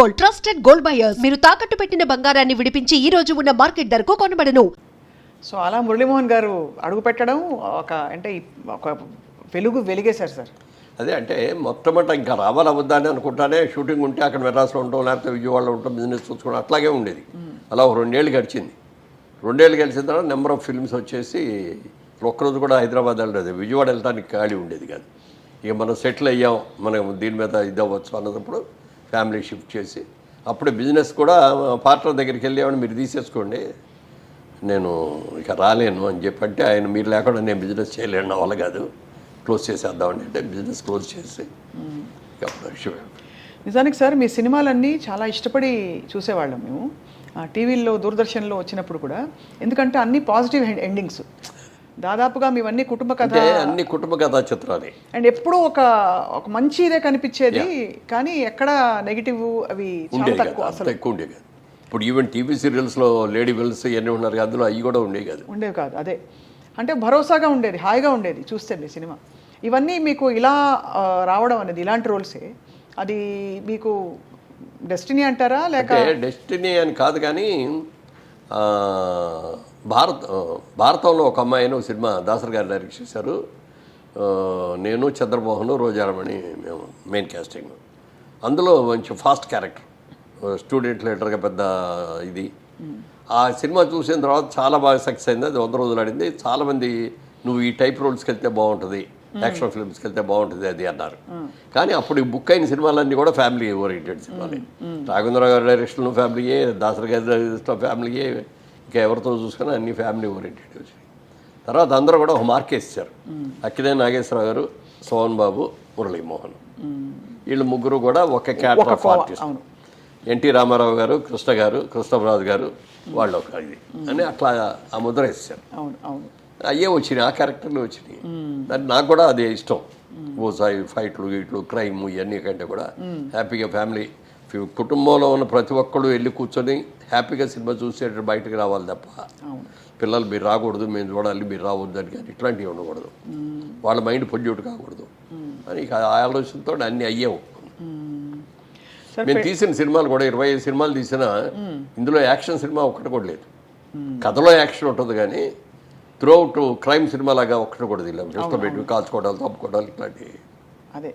Gold trusted gold buyers. మీరు తాకట్టు పెట్టిన బంగారాన్ని విడిపించి ఈ రోజు ఉన్న మార్కెట్ ధరకు కొనబడను. సో అలా మురళీమోహన్ గారు అడుగు పెట్టడం ఒక అంటే ఒక వెలుగు వెలిగేశారు సార్. అదే అంటే మొట్టమొదట ఇంకా రావాలా వద్దా అని అనుకుంటానే షూటింగ్ ఉంటే అక్కడ మెడ్రాస్లో ఉంటాం లేకపోతే విజయవాడలో ఉంటాం బిజినెస్ చూసుకోవడం అట్లాగే ఉండేది. అలా ఒక రెండేళ్ళు గడిచింది. రెండేళ్ళు గడిచిన తర్వాత నెంబర్ ఆఫ్ ఫిల్మ్స్ వచ్చేసి ఒక్కరోజు కూడా హైదరాబాద్ వెళ్ళలేదు. విజయవాడ వెళ్ళడానికి ఖాళీ ఉండేది కాదు. ఇక మనం సెటిల్ అయ్యాం మనం దీని మీద ఇది అవ్వచ్చు అన్నప్పుడు ఫ్యామిలీ షిఫ్ట్ చేసి. అప్పుడు బిజినెస్ కూడా పార్ట్నర్ దగ్గరికి వెళ్ళేవాడిని మీరు తీసేసుకోండి నేను ఇక రాలేను అని చెప్పి అంటే ఆయన మీరు లేకుండా నేను బిజినెస్ చేయలేను నా వల్ల కాదు. క్లోజ్ చేసేద్దామని అంటే బిజినెస్ క్లోజ్ చేసి. నిజానికి సార్ మీ సినిమాలన్నీ చాలా ఇష్టపడి చూసేవాళ్ళం మేము. ఆ, టీవీల్లో దూరదర్శన్లో వచ్చినప్పుడు కూడా. ఎందుకంటే అన్ని పాజిటివ్ ఎండింగ్స్. దాదాపుగా మీవన్నీ కుటుంబ కథ అన్ని కుటుంబ కథా చిత్రాలే అండ్ ఎప్పుడూ ఒక ఒక మంచి ఇదే కనిపించేది కానీ ఎక్కడ నెగిటివ్ అవి తక్కువ అంత ఎక్కువ ఉండేది కాదు. ఇప్పుడు ఈవెన్ టీవీ సీరియల్స్లో లేడీ విల్స్ ఇవన్నీ ఉన్నారు అందులో అవి కూడా ఉండేవి కాదు. ఉండేవి కాదు అదే. అంటే భరోసాగా ఉండేది హాయిగా ఉండేది చూస్తే మీ సినిమా. ఇవన్నీ మీకు ఇలా రావడం అనేది ఇలాంటి రోల్సే. అది మీకు డెస్టినీ అంటారా లేక డెస్టినీ అని కాదు కానీ భారత్ భారతంలో ఒక అమ్మాయిని ఒక సినిమా దాసర్ గారు డైరెక్ట్ చేశారు. నేను చంద్రమోహన్ రోజారమణి మేము మెయిన్ క్యాస్టింగ్ అందులో మంచి ఫాస్ట్ క్యారెక్టర్ స్టూడెంట్ లీడర్గా పెద్ద ఇది. ఆ సినిమా చూసిన తర్వాత చాలా బాగా సక్సెస్ అయింది. అది వంద రోజులు ఆడింది. చాలామంది నువ్వు ఈ టైప్ రోల్స్కి వెళ్తే బాగుంటుంది. యాక్షన్ ఫిల్మ్స్కి వెళ్తే బాగుంటుంది అది అన్నారు. కానీ అప్పుడు ఈ బుక్ అయిన సినిమాలన్నీ కూడా ఫ్యామిలీ ఓరియంటెడ్ సినిమాలే రాఘవేంద్రరావు గారి డైరెక్షన్ ఫ్యామిలీయే దాసరి గారి డైరెక్షన్ ఫ్యామిలీయే ఇంకా ఎవరితో చూసుకున్నా అన్ని ఫ్యామిలీ ఓరియంటెడ్ వచ్చినాయి. తర్వాత అందరూ కూడా ఒక మార్క్ వేసారు అక్కినే నాగేశ్వరరావు గారు సోహన్ బాబు మురళీమోహన్. వీళ్ళు ముగ్గురు కూడా ఒక cadre of artist. NT Ramarao గారు కృష్ణ గారు కృష్ణరాజు గారు వాళ్ళు ఒక ఇది. అని అట్లా ఆ ముద్ర వేసారు అయ్యే వచ్చినాయి ఆ క్యారెక్టర్లు వచ్చినాయి. దాన్ని నాకు కూడా అదే ఇష్టం. ఓ సాయి ఫైట్లు గీట్లు క్రైమ్ ఇవన్నీ కంటే కూడా హ్యాపీగా ఫ్యామిలీ కుటుంబంలో ఉన్న ప్రతి ఒక్కళ్ళు వెళ్ళి కూర్చొని హ్యాపీగా సినిమా చూసేటట్టు బయటకు రావాలి తప్ప పిల్లలు మీరు రాకూడదు మేము చూడాలి మీరు రావద్దు అని కానీ ఇట్లాంటివి ఉండకూడదు. వాళ్ళ మైండ్ పొల్యూట్ కాకూడదు. అని ఆలోచనతో అన్నీ అయ్యావు. మేము. తీసిన సినిమాలు కూడా ఇరవై ఐదు సినిమాలు తీసినా ఇందులో యాక్షన్ సినిమా ఒక్కటి కూడా లేదు. కథలో యాక్షన్ ఉంటుంది కానీ త్రూఅవుట్ క్రైమ్ సినిమా లాగా ఒక్కటి కూడా జస్ట్ పెట్టి కాల్చుకోవడాలు తప్పుకోవడాలు ఇట్లాంటివి. అదే.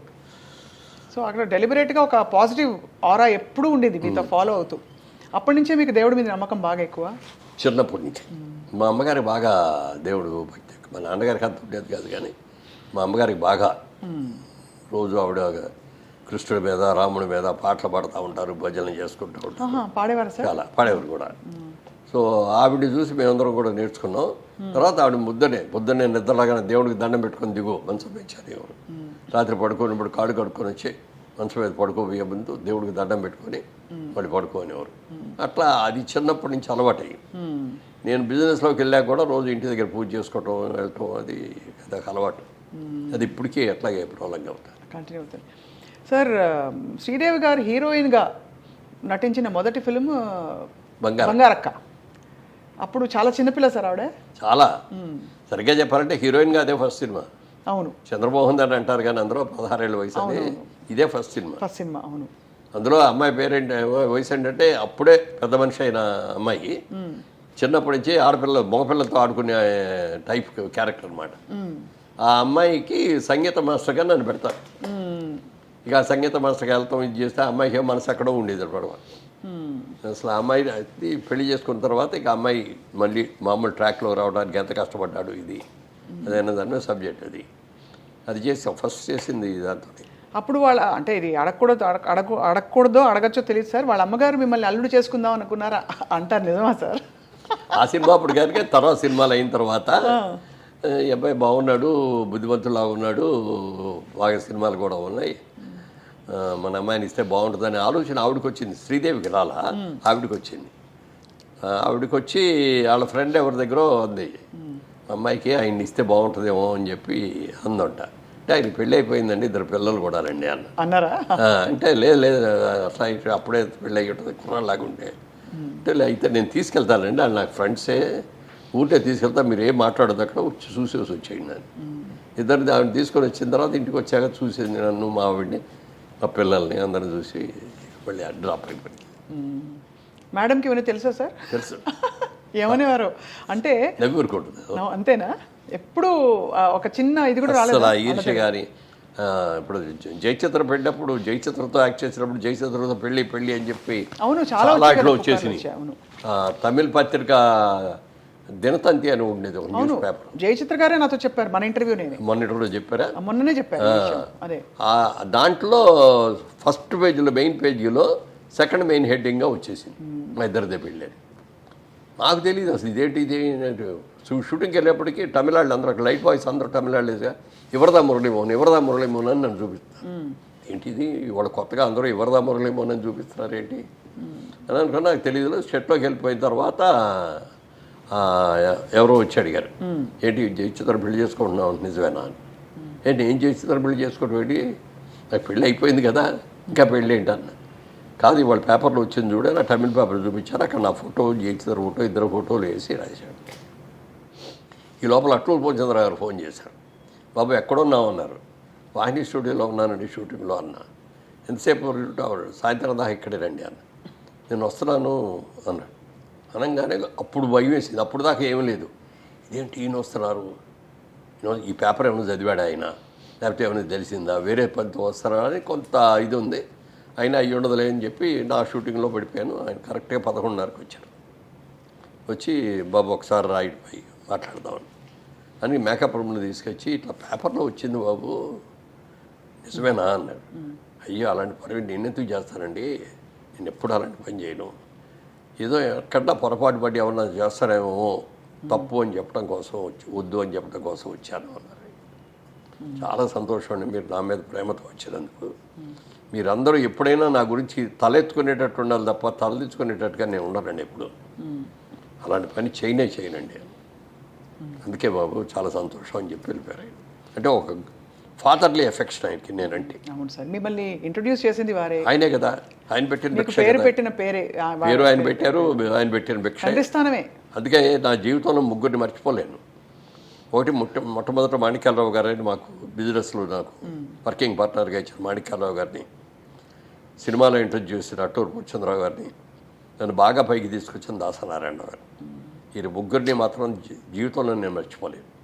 సో అక్కడ డెలిబరేట్గా ఒక పాజిటివ్ ఆరా ఎప్పుడూ ఉండేది మీతో ఫాలో అవుతూ. అప్పటి నుంచే మీకు దేవుడి మీద నమ్మకం బాగా ఎక్కువ? చిన్నప్పటి నుంచి. మా అమ్మగారికి బాగా దేవుడు భక్తి. మా నాన్నగారికి అంత ఉండేది కాదు కానీ మా అమ్మగారికి బాగా. రోజు ఆవిడ కృష్ణుడి మీద రాముడి మీద పాటలు పాడుతూ ఉంటారు భజనలు చేసుకుంటూ ఉంటారు. చాలా పాడేవారు కూడా. సో ఆవిడ చూసి మేమందరం కూడా నేర్చుకున్నాం. తర్వాత ఆవిడ ముద్దనే పొద్దున్నే నిద్రలాగానే దేవుడికి దండం పెట్టుకొని దిగు మంచం పెంచారు దేవుడు. రాత్రి పడుకున్నప్పుడు కాడు కడుక్కొని వచ్చి మంచం మీద పడుకోబోయే ముందు దేవుడికి దండం పెట్టుకొని మళ్ళీ పడుకోనేవారు. అట్లా అది చిన్నప్పటి నుంచి అలవాటయ్యి. నేను బిజినెస్లోకి వెళ్ళాక కూడా రోజు ఇంటి దగ్గర పూజ చేసుకోవటం వెళ్ళటం అది అదొక అలవాటు. అది ఇప్పటికీ ఎట్లాగే ప్రాబ్లంగా ఉంటుంది. కంటిన్యూ అవుతుంది. సార్ శ్రీదేవి గారు హీరోయిన్గా నటించిన మొదటి ఫిలిం బంగారం. బంగారక్క. అప్పుడు చాలా చిన్నపిల్ల సార్ ఆవిడ. చాలా. సరిగ్గా చెప్పాలంటే హీరోయిన్గా అదే ఫస్ట్ సినిమా. అవును. చంద్రమోహన్ అని అంటారు కానీ అందరూ పదహారేళ్ళ వయసు ఇదే ఫస్ట్ సినిమా. ఫస్ట్ సినిమా అవును. అందులో అమ్మాయి పేరేంటి వయసు ఏంటంటే అప్పుడే పెద్ద మనిషి అయిన అమ్మాయి. చిన్నప్పటి నుంచి ఆడపిల్ల మగపిల్లలతో ఆడుకునే టైప్ క్యారెక్టర్ అనమాట ఆ అమ్మాయికి సంగీత మాస్టర్గా నన్ను పెడతారు. మ్మ్. ఇక సంగీత మాస్టర్కి వెళ్తాం ఇది చేస్తే అమ్మాయికి మనసు ఎక్కడో ఉండేది అనమాట. అసలు అమ్మాయి అది పెళ్ళి చేసుకున్న తర్వాత ఇక అమ్మాయి మళ్ళీ మామూలు ట్రాక్లో రావడానికి ఎంత కష్టపడ్డాడు ఇది? అదైనా దాని సబ్జెక్ట్ అది. అది చేసాం ఫస్ట్ చేసింది దాంతో అప్పుడు వాళ్ళ అంటే ఇది అడగకూడదు అడగ అడగ అడగకూడదో అడగచ్చో తెలియదు సార్. వాళ్ళ అమ్మగారు మిమ్మల్ని అల్లుడు చేసుకుందాం అనుకున్నారా? అంటారు నిజమా సార్? ఆ సినిమా అప్పుడు కనుక తర్వాత సినిమాలు అయిన తర్వాత ఈ అబ్బాయి బాగున్నాడు బుద్ధిమంతులా ఉన్నాడు బాగా సినిమాలు కూడా ఉన్నాయి. మన అమ్మాయిని ఇస్తే బాగుంటుందనే ఆలోచన ఆవిడకి వచ్చింది శ్రీదేవికి రాలా? ఆవిడకి వచ్చింది ఆవిడకి వచ్చి వాళ్ళ ఫ్రెండ్ ఎవరి దగ్గర ఉంది. అమ్మాయికి ఆయన్ని ఇస్తే బాగుంటుందేమో అని చెప్పి అందంట. అంటే ఆయన పెళ్ళి అయిపోయిందండి ఇద్దరు పిల్లలు కూడా రండి అన్న. అన్నారా? అంటే లేదు లేదు అట్లా అప్పుడే పెళ్ళి అయ్యి ఉంటుంది కుర్రాళ్ళలాగా ఉంటే. అంటే అయితే నేను తీసుకెళ్తానండి వాళ్ళు నాకు ఫ్రెండ్సే. ఊరికే తీసుకెళ్తా మీరు ఏం మాట్లాడదు అక్కడ వచ్చి చూసేసి వచ్చేయండి అని. ఇద్దరు ఆవిడ తీసుకొని వచ్చిన తర్వాత ఇంటికి వచ్చాక చూసేది నన్ను మా ఆవిడ్ని. మా పిల్లల్ని అందరిని చూసి మళ్ళీ డ్రాప్ అయిపోయింది. మేడంకి ఇవన్నీ తెలుసా సార్? తెలుసు. ఏమనేవారు? అంటే నవ్వి ఊరుకుంటుంది అంతేనా? ఎప్పుడు ఆ, ఒక చిన్న ఇది కూడా రాలేదు? ఆ ఈర్ష్య కానీ ఇప్పుడు జ- జయచిత్ర పెట్టినప్పుడు జయచిత్రతో యాక్ట్ చేసినప్పుడు జయచిత్రతో పెళ్ళి పెళ్ళి అని చెప్పి అవును చాలా ఇట్లా. ఆ, తమిళ పత్రిక దినతంతి అని ఉండేది ఒక న్యూస్ పేపర్ జయచిత్ర గారే నాతో చెప్పారు మన ఇంటర్వ్యూ నేనే. మొన్నటి కూడా చెప్పారా? మొన్ననే చెప్పారు. అదే. దాంట్లో ఫస్ట్ పేజీలో మెయిన్ పేజీలో సెకండ్ మెయిన్ హెడ్డింగ్గా వచ్చేసింది. మా ఇద్దరిదే పెళ్ళి. నాకు తెలియదు అసలు ఇదేంటి ఇది షూటింగ్కి వెళ్ళేప్పటికీ తమిళాళ్ళు అందరూ అక్కడ లైట్ బాయ్స్ అందరూ తమిళాళ్ళేగా ఎవరిదా మురళీమోహన్ ఎవరిదా మురళీమోహన్ అని నన్ను చూపిస్తారు ఏంటి ఇది? ఇవాళ కొత్తగా అందరూ ఎవరిదా మురళీమోహన్ అని చూపిస్తున్నారు ఏంటి అని అనుకున్నా నాకు తెలియదు షెట్లోకి వెళ్ళిపోయిన తర్వాత ఎవరో వచ్చి అడిగారు. ఏంటి జయచిత్ర పెళ్ళి చేసుకుంటున్నావు నిజమేనా అని. ఏంటి ఏం జయచిత్ర పెళ్ళి చేసుకోవడం ఏంటి? నాకు పెళ్ళి అయిపోయింది కదా ఇంకా పెళ్ళి ఏంటి అన్న. కాదు ఇవాళ పేపర్లో వచ్చింది చూడ నా తమిళ పేపర్ చూపించారు అక్కడ నా ఫోటో జయచిత్ర ఫోటో ఇద్దరు ఫోటోలు వేసి రాశాడు ఈ లోపల అట్లూరు పూర్ణచంద్ర గారు ఫోన్ చేశారు. బాబు ఎక్కడున్నావు? అన్నారు. వాహిని స్టూడియోలో ఉన్నానండి షూటింగ్లో అన్న. ఎంతసేపు సాయంత్రం దాకా ఇక్కడే రండి అన్న. నేను వస్తున్నాను అన్నాడు అనగానే అప్పుడు భయం వేసింది. అప్పుడు దాకా ఏమీ లేదు. ఇదేంటి ఈయన వస్తున్నారు? ఈ పేపర్ ఏమైనా చదివాడు ఆయన? లేకపోతే ఏమైనా తెలిసిందా? వేరే పనితో వస్తారా అని కొంత ఇది ఉంది. అయినా అయ్యి ఉండదులే అని చెప్పి నా షూటింగ్లో పడిపోయాను. ఆయన కరెక్ట్గా పదకొండున్నరకు వచ్చారు. వచ్చి బాబు ఒకసారి రాయిట్ పోయి మాట్లాడదామని అని. మేకప్ రూమ్ని తీసుకొచ్చి ఇట్లా పేపర్లో వచ్చింది బాబు. నిజమేనా? అన్నాడు. అయ్యో అలాంటి పని నేను ఎందుకు చేస్తానండి? నేను ఎప్పుడు అలాంటి పని చేయను. ఏదో ఎక్కడా పొరపాటు పడి ఏమన్నా చేస్తారేమో తప్పు అని చెప్పడం కోసం వచ్చి వద్దు అని చెప్పడం కోసం వచ్చాను అన్నారు. చాలా సంతోషం అండి. మీరు నా మీద ప్రేమతో వచ్చినందుకు. మీరందరూ ఎప్పుడైనా నా గురించి తలెత్తుకునేటట్టు ఉండాలి తప్ప తలదించుకునేటట్టుగా నేను ఉండనండి ఎప్పుడు. అలాంటి పని చేయనే చేయనండి. అందుకే బాబు చాలా సంతోషం అని చెప్పి వెళ్ళిపోయారు. అంటే ఒక ఫాదర్లీ ఎఫెక్షన్ ఆయనకి నేనంటే. అవును సార్. మిమ్మల్ని ఇంట్రొడ్యూస్ చేసింది వారే. ఆయనే కదా. ఆయన పెట్టిన పేరు. పెట్టిన పేరే వారే. పేరు ఆయన పెట్టారు ఆయన పెట్టిన భిక్ష. తండ్రి స్థానమే అందుకే నా జీవితంలో ముగ్గురిని మర్చిపోలేను. ఒకటి మొట్ట మొట్టమొదట మాణిక్యాలరావు గారని మాకు బిజినెస్లో నాకు వర్కింగ్ పార్ట్నర్గా ఇచ్చిన మాణిక్యాలరావు గారిని. సినిమాలో ఇంట్రడ్యూస్ చేసిన అట్టూరు పూర్చంద్రరావు గారిని. నన్ను బాగా పైకి తీసుకొచ్చిన దాసనారాయణ గారు. ఈ ముగ్గురిని మాత్రం జీవితంలో నేను మర్చిపోలేను.